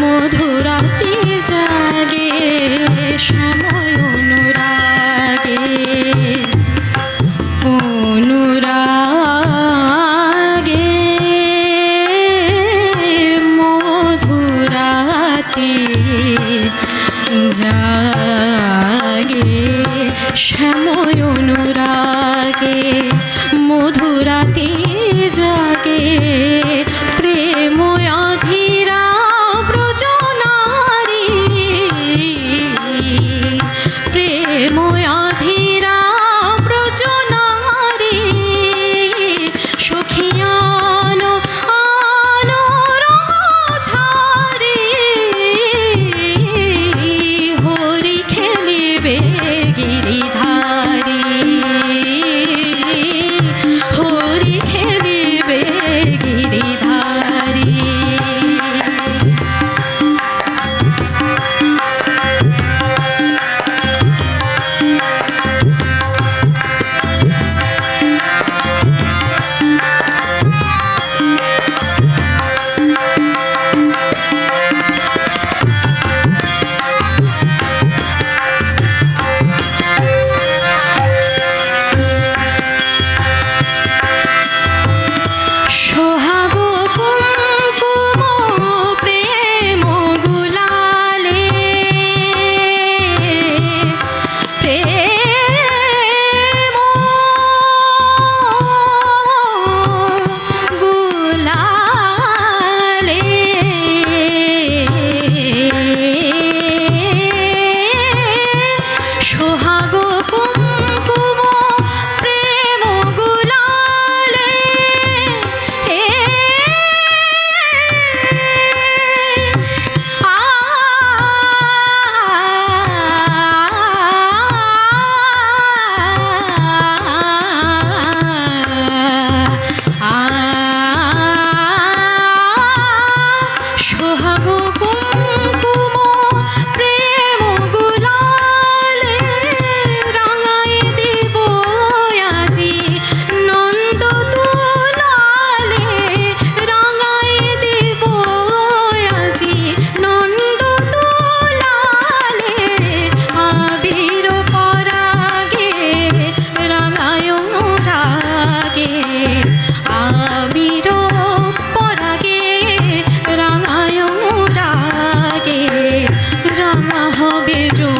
মধুরাতে জাগে সময় অনুরাগে। অনুরাগে মধুরাতে জাগে শ্যাময় অনুরাগে। মধুরাতে যে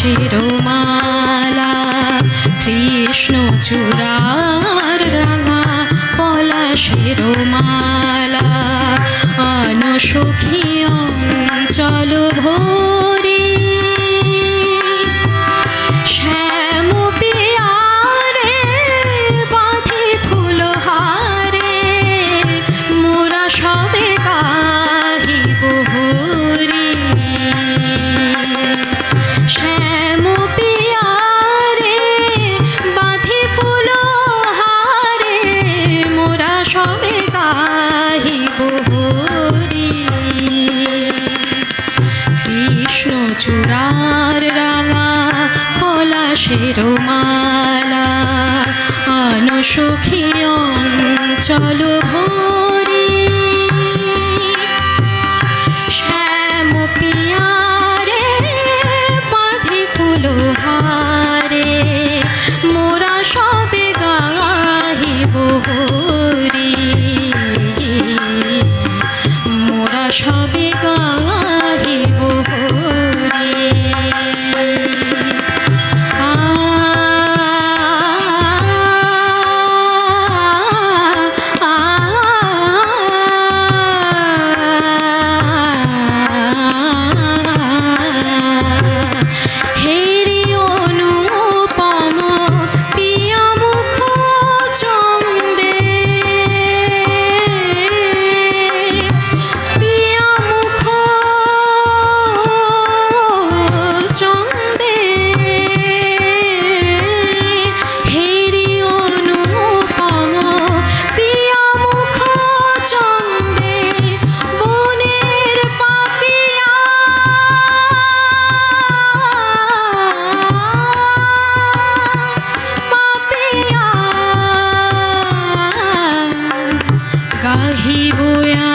শিরোমালা কৃষ্ণ চূড়ার রঙা পলা শিরোমালা। অনসখী চল ভোর জ্বালা চলো ভোর 사히보야